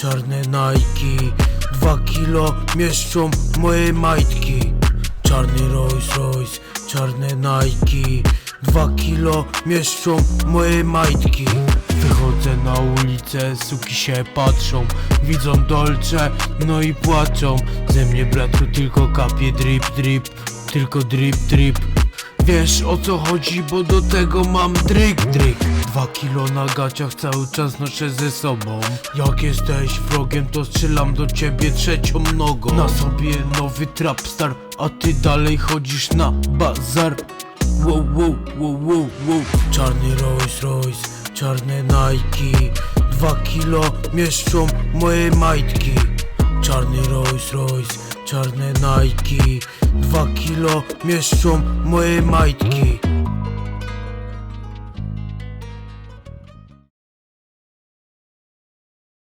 czarne Nike. Dwa kilo mieszczą moje majtki. Czarny Rolls Royce, czarne Nike. Dwa kilo mieszczą moje majtki. Wychodzę na ulicę, suki się patrzą. Widzą dolce, no i płaczą. Ze mnie bratu tylko kapie drip drip. Tylko drip drip Wiesz o co chodzi, bo do tego mam dryk dryk Dwa kilo na gaciach cały czas noszę ze sobą. Jak jesteś wrogiem to strzelam do ciebie trzecią nogą. Na sobie nowy trapstar, a ty dalej chodzisz na bazar. Wow, wow, wow, wow, wow. Czarny Rolls Royce, czarne Nike. Dwa kilo mieszczą moje majtki Czarny Rolls Royce, czarne Nike. Dwa kilo mieszczą moje majtki